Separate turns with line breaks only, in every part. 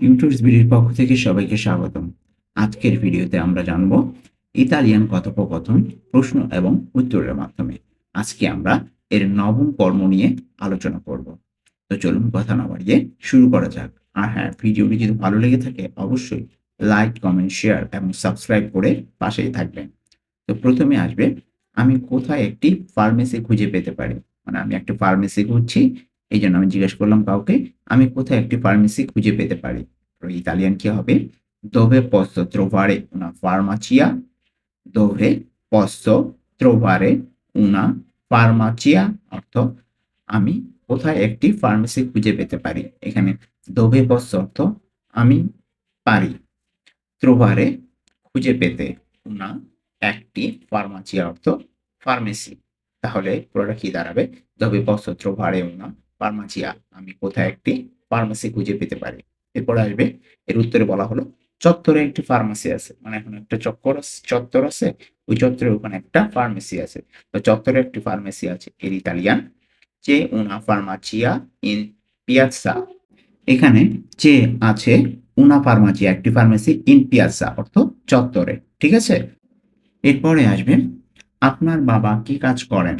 YouTubes বিডির পক্ষ থেকে সবাইকে স্বাগতম। আজকের ভিডিওতে আমরা জানব ইতালিয়ান কথোপকথন, প্রশ্ন এবং উত্তরের মাধ্যমে। আজকে আমরা এর নবম কর্ম নিয়ে আলোচনা করব। তো চলুন কথা না বাড়িয়ে শুরু করা যাক। আর হ্যাঁ ভিডিওটি যদি ভালো লেগে থাকে, অবশ্যই লাইক, কমেন্ট, শেয়ার এবং সাবস্ক্রাইব করে পাশেই থাকবেন। তো প্রথমে আসবে, আমি কোথায় একটি ফার্মেসি খুঁজে পেতে পারি? মানে আমি একটা ফার্মেসি খুঁজছি এই জন্য আমি জিজ্ঞেস করলাম কাউকে, আমি কোথায় একটি ফার্মেসি খুঁজে পেতে পারি? ইতালিয়ান কি হবে? dove posso trovare una farmacia dove posso trovare una farmacia অর্থ, আমি কোথায় একটি ফার্মেসি খুঁজে পেতে পারি? এখানে dove posso অর্থ, আমি পারি trovare, খুঁজে পেতে una একটি ফার্মাচিয়া অর্থ ফার্মেসি তাহলে পুরোটা কি দাঁড়াবে? dove posso trovare una ফার্মাচিয়া আমি কোথায় একটি ফার্মাসি খুঁজে পেতে পারি? এরপর আসবে, এর উত্তরে বলা হলো, চত্বরে একটি ফার্মাসি আছে। মানে এখন একটা চক্কর চত্বর আছে, ওই চত্বরের ওখানে একটা ফার্মেসি আছে। তো চত্বরে একটি ফার্মেসি আছে, এর ইতালিয়ান চে উনা ফার্মাচিয়া ইন পিয়াজা এখানে চে আছে, উনা ফার্মাচিয়া একটি ফার্মেসি ইন পিয়াজা অর্থ চত্বরে। ঠিক আছে? এরপরে আসবে, আপনার বাবা কি কাজ করেন?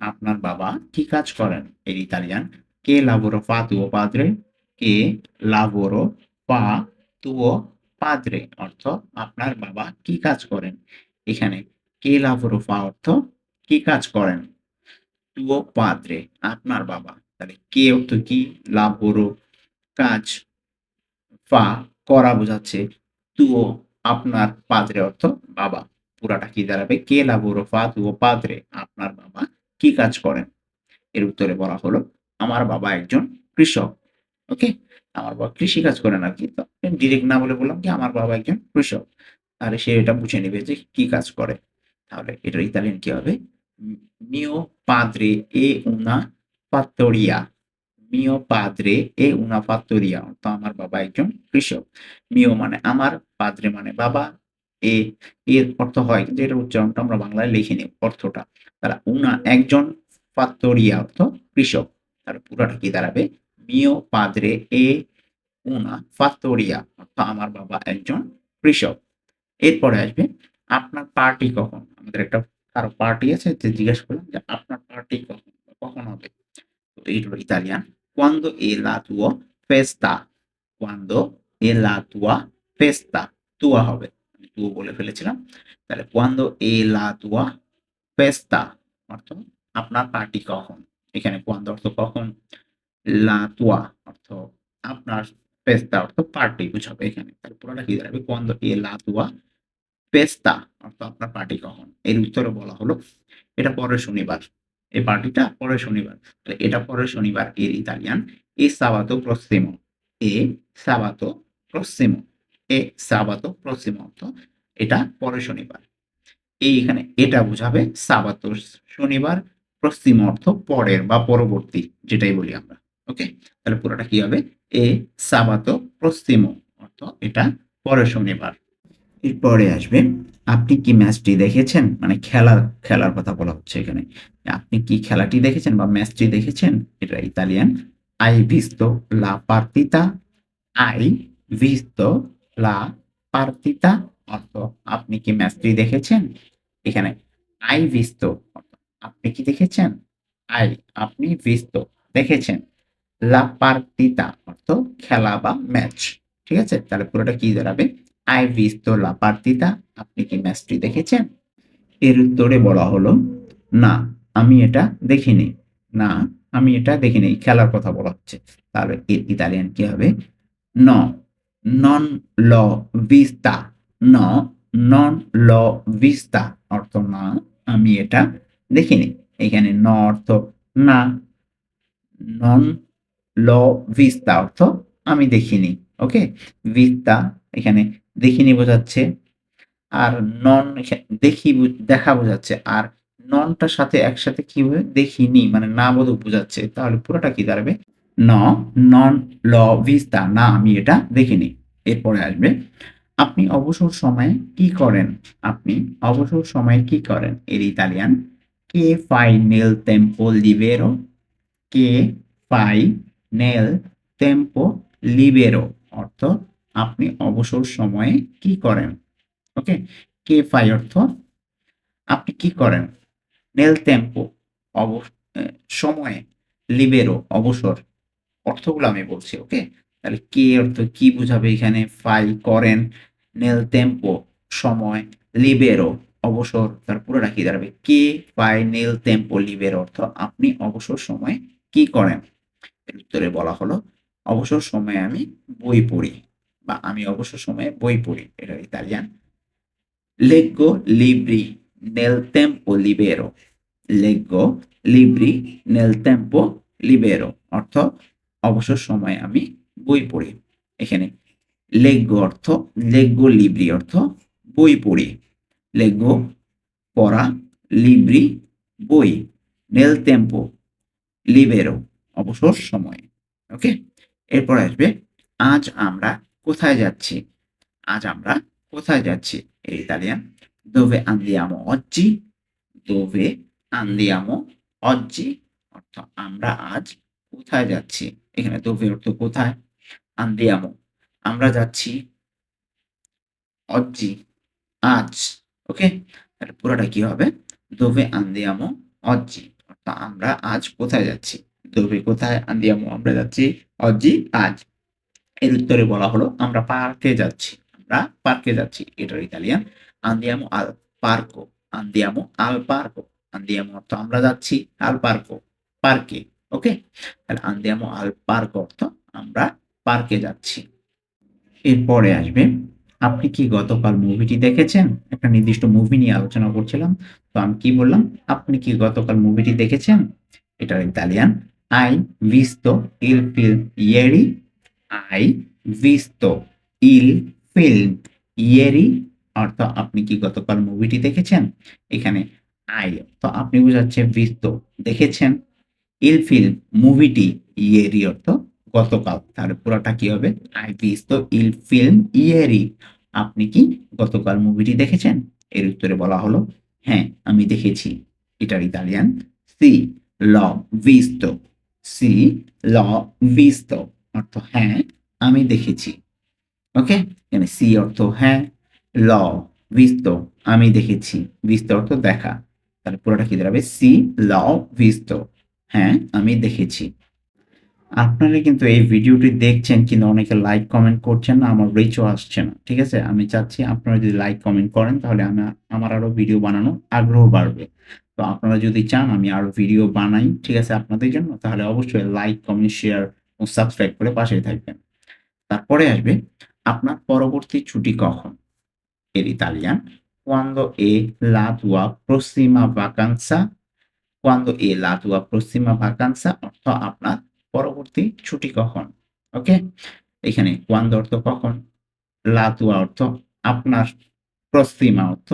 আপনার বাবা কি কাজ করেন? এর ইতালিয়ান, কে lavoro fa tuo padre? কে lavoro fa তুও পাদ্রে অর্থ, আপনার বাবা কি কাজ করেন? এখানে, কে লাভরো ফা অর্থ, কি কাজ করেন? তুও পাদ্রে আপনার বাবা। তাহলে, কে অর্থ কি? লাভরো কাজ ফা করা বোঝাচ্ছে তুও আপনার পাদ্রে অর্থ, বাবা। পুরাটা কি দাঁড়াবে? কে লাভরো ফা তুও পাদ্রে আপনার বাবা কি কাজ করেন? এর উত্তরে বলা হলো, আমার বাবা একজন কৃষক। ওকে? আমার বাবা কৃষি কাজ করেন আর কি ডিরেক্ট না বলে বললাম কি আমার বাবা একজন কৃষক। তাহলে সে এটা বুঝে নেবে যে, কি কাজ করে। তাহলে এটা ইতালিয়ান কি হবে? মিও পাদ্রে এ উনা ফাত্তরিয়া মিও পাদ্রে এ উনা ফাত্তরিয়া তো আমার বাবা একজন কৃষক। মিও মানে আমার পাদ্রে মানে বাবা এ এর অর্থ হয়, কিন্তু এটার উচ্চারণটা আমরা বাংলায় লিখে নিই অর্থটা। তাহলে উনা একজন ফাত্তরিয়া অর্থ কৃষক। তাহলে পুরাটা কি দাঁড়াবে? মিও পাদ্রে এ উনা ফাত্তরিয়া অর্থাৎ আমার বাবা একজন কৃষক। এরপরে আসবে, আপনার পার্টি কখন? আমাদের একটা কারও পার্টি আছে, যে জিজ্ঞেস করলাম যে আপনার পার্টি কখন কখন হবে? তো এইটা Italian. Quando è la tua festa? Quando è la tua festa? Tuya হবে। আমি তুয়া বলে ফেলেছিলাম। তাহলে quando è la tua festa অর্থ আপনার পার্টি কখন? এখানে quando অর্থ কখন? লা তুয়া অর্থ আপনার পেস্তা, অর্থ পার্টি, বুঝাবে এখানে। তাহলে পুরোটা কি দাঁড়াবে কোয়ান্দ এ লা তুয়া পেস্তা, অর্থ আপনার পার্টি কখন? এর উত্তরে বলা হলো, এটা পরের শনিবার। এই পার্টিটা পরের শনিবার। তাহলে এটা পরের শনিবার, এর ইতালিয়ান, এ সাবাতো প্রসিমো। এ সাবাতো প্রসিমো। এ সাবাতো প্রসিমো, অর্থ এটা পরের শনিবার। এই এখানে এটা বোঝাবে সাবাতো শনিবার পশ্চিম অর্থ পরের বা পরবর্তী, যেটাই বলি আমরা ওকে তাহলে পুরোটা কি হবে? এ সাবাতো পশ্চিম অর্থ এটা পরের শনিবার। এরপরে আসবে, আপনি কি ম্যাচটি দেখেছেন? মানে খেলা, খেলার কথা বলা হচ্ছে এখানে। আপনি কি খেলাটি দেখেছেন বা ম্যাচটি দেখেছেন? এটা ইতালিয়ান। আই ভিস্তো লা পার্তিতা। আই ভিস্তো লা পার্তিতা, অর্থ আপনি কি ম্যাচটি দেখেছেন? এখানে আই অর্থ আপনি কি দেখেছেন? আই, আপনি ভিস্তো, দেখেছেন। লা পার্তিতা অর্থ খেলা বা ম্যাচ, ঠিক আছে? তাহলে পুরোটা কি দাঁড়াবে? আই ভিস্তো, লা পার্তিতা আপনি কি ম্যাচটি দেখেছেন? এর উত্তরে বলা হলো, না, আমি এটা দেখিনি। না, আমি এটা দেখিনি, খেলার কথা বলা হচ্ছে। তাহলে এর ইতালিয়ান কি হবে? ন নন ল ভিস্তা ন নন ল ভিস্তা অর্থ না, আমি এটা দেখিনি। এখানে ন অর্থ না নন ল ভিস্তা অর্থ আমি দেখিনি, ওকে? ভিস্তা এখানে দেখিনি বোঝাচ্ছে, আর নন দেখি দেখা বোঝাচ্ছে, আর ননটার সাথে একসাথে কি হবে দেখিনি মানে না বোধ বোঝাচ্ছে, তাহলে পুরোটা কি দাঁড়াবে? ন নন ল ভিস্তা না, আমি এটা দেখিনি। এরপরে আসবে আপনি অবসর সময়ে কি করেন? আপনি অবসর সময়ে কি করেন? এর ইতালিয়ান কে ফাই নেল টেম্পো লিবেরো কে ফাই নেল টেম্পো লিবেরো অর্থ, আপনি অবসর সময়ে কি করেন? ওকে? কে ফাই অর্থ, আপনি কি করেন? নেল টেম্পো অব সময়ে লিবেরো অবসর। অর্থগুলো আমি বলছি, ওকে? তাহলে কে অর্থ কি বোঝাবে এখানে? ফাই করেন। নেল টেম্পো সময় লিবেরো অবসর তার পুরোটা কি দাঁড়াবে কে পাই নেল টেম্পো লিবেরো অর্থ আপনি অবসর সময়ে কি করেন? এর উত্তরে বলা হলো, অবসর সময়ে আমি বই পড়ি বা আমি অবসর সময়ে বই পড়ি, এটা ইতালিয়ান। লেগো লিব্রি নেল টেম্পো লিবেরো লেগো লিব্রি নেল টেম্পো লিবেরো অর্থ অবসর সময়ে আমি বই পড়ি। এখানে লেগো অর্থ লেগো লিব্রি অর্থ, বই পড়ি। লেগো পড়া, লিব্রি, বই নেল টেম্পো লিবেরো অবসর সময়। ওকে এরপর আসবে, আজ আমরা কোথায় যাচ্ছি? আজ আমরা কোথায় যাচ্ছি? এর ইতালিয়ান। দোভে andiamo oggi? দোভে andiamo oggi? অর্থ আমরা আজ কোথায় যাচ্ছি? এখানে দোভে অর্থ কোথায়? Andiamo আমরা যাচ্ছি। oggi আজ। ওকে? তাহলে পুরোটা কি হবে? দোভে আন্দিয়ামো oggi অর্থ আমরা আজ কোথায় যাচ্ছি? দোভে কোথায় আন্দিয়ামো? আমরা যাচ্ছি oggi আজ। এর উত্তরে বলা হলো, আমরা পার্কে যাচ্ছি। আমরা পার্কে যাচ্ছি। এটার Italian. andiamo al parco andiamo al parco আন্দিয়ামো অর্থ আমরা যাচ্ছি আল পার্কো। পার্কে। ওকে? তাহলে andiamo al parco অর্থ আমরা পার্কে যাচ্ছি। এরপরে আসবে, আপনি কি গতকাল মুভিটি দেখেছেন? একটা নির্দিষ্ট মুভি নিয়ে আলোচনা করছিলাম, তো আমি কি বললাম, আপনি কি গতকাল মুভিটি দেখেছেন? এটা ইতালিয়ান। আই visto ইল film ieri আই visto ইল film ইয়েরি। অর্থ আপনি কি গতকাল মুভিটি দেখেছেন? এখানে আই, তো আপনি বোঝাচ্ছে visto দেখেছেন। ইল ফিল্ম মুভিটি ইয়েরি অর্থ গতকাল, তাহলে পুরোটা কি হবে? আই visto ইল ফিল্ম ieri আপনি কি গতকাল মুভিটি দেখেছেন? এর উত্তরে বলা হলো হ্যাঁ আমি দেখেছি। এটার ইতালিয়ান। সি, ল visto সি, ল visto অর্থ হ্যাঁ আমি দেখেছি। ওকে? এখানে সি অর্থ হ্যাঁ ল visto আমি দেখেছি। visto অর্থ দেখা। তাহলে পুরোটা কি দাঁড়াবে? সি, ল visto হ্যাঁ আমি দেখেছি। আপনারা কিন্তু এই ভিডিওটি দেখছেন কিন্তু অনেকে লাইক কমেন্ট করছেন না, আমার রিচও আসছে না, ঠিক আছে? আমি চাচ্ছি আপনারা যদি লাইক কমেন্ট করেন তাহলে আমি, আমার আরও ভিডিও বানানোর আগ্রহ বাড়বে। তো আপনারা যদি চান আমি আরও ভিডিও বানাই, ঠিক আছে, আপনাদের জন্য, তাহলে অবশ্যই লাইক কমেন্ট শেয়ার ও সাবস্ক্রাইব করে পাশে থাকবেন। তারপরে আসবে, আপনার পরবর্তী ছুটি কখন? এর Italian quando è la tua prossima vacanza quando è la tua prossima vacanza অর্থ আপনার পরবর্তী ছুটি কখন? ওকে এখানে quando অর্থ কখন? লাতুয়া অর্থ আপনার prossima অর্থ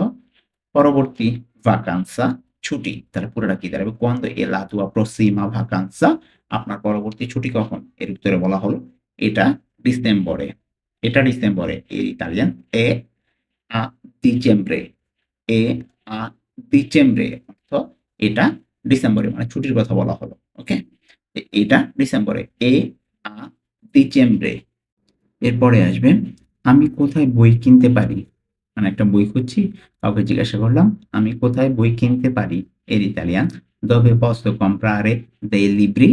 পরবর্তী vacanza ছুটি। তাহলে পুরোটা কি দাঁড়াবে? è la tua prossima vacanza আপনার পরবর্তী ছুটি কখন? এর উত্তরে বলা হলো এটা ডিসেম্বরে। এটা ডিসেম্বরে এর ইতালিয়ান, এ আ ডিসেম্বরে এ আ ডিসেম্বরে অর্থ এটা ডিসেম্বরে মানে ছুটির কথা বলা হলো। এটা ডিসেম্বরে। এ, আ ডিসেম্বরে এরপরে আসবে, আমি কোথায় বই কিনতে পারি? মানে একটা বই খুঁজছি, কাউকে জিজ্ঞাসা করলাম, আমি কোথায় বই কিনতে পারি? এর Italian, dove posso comprare dei libri?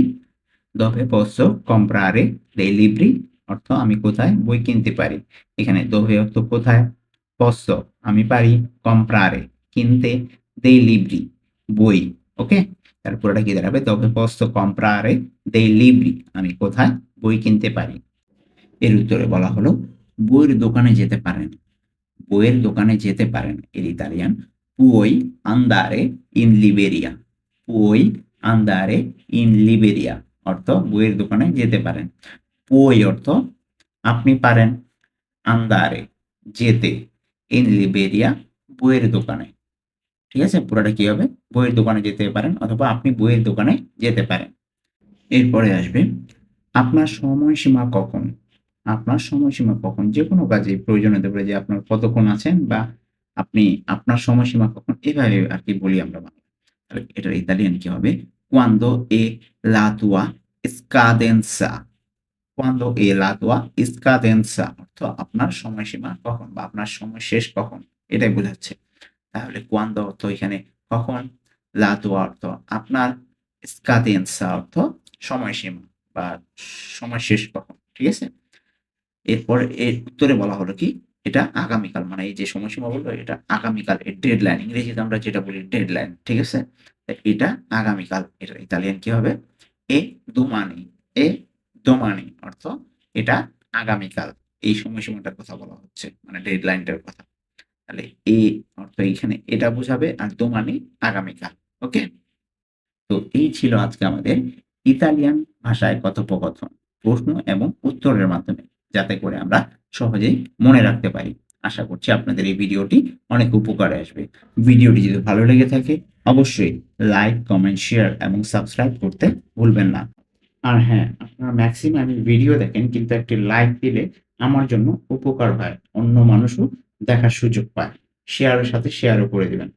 Dove posso comprare dei libri? অর্থ, আমি কোথায় বই কিনতে পারি? এখানে, dove অর্থ কোথায়? Posso, আমি পারি, comprare, কিনতে, dei libri, বই। ওকে? তার পুরোটা কি দাঁড়াবে? dove posso comprare dei libri, আমি কোথায়? বই কিনতে পারি। এর উত্তরে বলা হলো, বইয়ের দোকানে যেতে পারেন। বইয়ের দোকানে যেতে পারেন এর Italian, puoi andare in libreria puoi andare in libreria অর্থ বইয়ের দোকানে যেতে পারেন। Puoi অর্থ আপনি পারেন। আন্দারে যেতে। ইন লিবেরিয়া বইয়ের দোকানে। ঠিক আছে? পুরোটা কি হবে বইয়ের দোকানে যেতে পারেন অথবা আপনি বইয়ের দোকানে যেতে পারেন। এরপরে আসবে, আপনার সময়সীমা কখন? আপনার সময়সীমা কখন? যে কোনো কাজে প্রয়োজন হতে পারে যে আপনার কতক্ষণ আছেন বা আপনি আপনার সময়সীমা কখন? এভাবে আর কি বলি আমরা তাহলে এটার ইতালিয়ান কি হবে? Quando এ লাতুয়া scadenza? কোয়ান্দো এ লা tua scadenza? অর্থ আপনার সময়সীমা কখন বা আপনার সময় শেষ কখন? এটাই বোঝাচ্ছে। তাহলে কোয়ান্দো অর্থ এখানে কখন? লা tua অর্থ। আপনার scadenza অর্থ সময়সীমা বা সময় শেষ কখন, ঠিক আছে? এরপর এর উত্তরে বলা হলো কি? এটা আগামীকাল মানে এই যে সময়সীমা বলল, এটা আগামীকাল, এর ডেডলাইন ইংরেজিতে আমরা যেটা বলি ডেডলাইন ঠিক আছে? এটা আগামীকাল এটা ইতালিয়ান কি হবে? এ দুমানি, এ দোমানি অর্থ এটা আগামীকাল, এই সময়সীমাটার কথা বলা হচ্ছে মানে ডেডলাইনটার কথা। তাহলে এ অর্থ এইখানে এটা বোঝাবে আর দোমানি আগামীকাল, ওকে? তো এই ছিল আজকে আমাদের ইতালিয়ান ভাষায় কথোপকথন, প্রশ্ন এবং উত্তরের মাধ্যমে, যাতে করে আমরা সহজেই মনে রাখতে পারি। আশা করছি আপনাদের এই ভিডিওটি অনেক উপকারে আসবে। ভিডিওটি যদি ভালো লেগে থাকে, অবশ্যই লাইক, কমেন্ট, শেয়ার এবং সাবস্ক্রাইব করতে ভুলবেন না। আর হ্যাঁ আপনারা ম্যাক্সিমাম ভিডিও দেখেন, কিন্তু একটি লাইক দিলে আমার জন্য উপকার হয়। অন্য মানুষও দেখার সুযোগ পায়। শেয়ারের সাথে শেয়ারও করে দিবেন।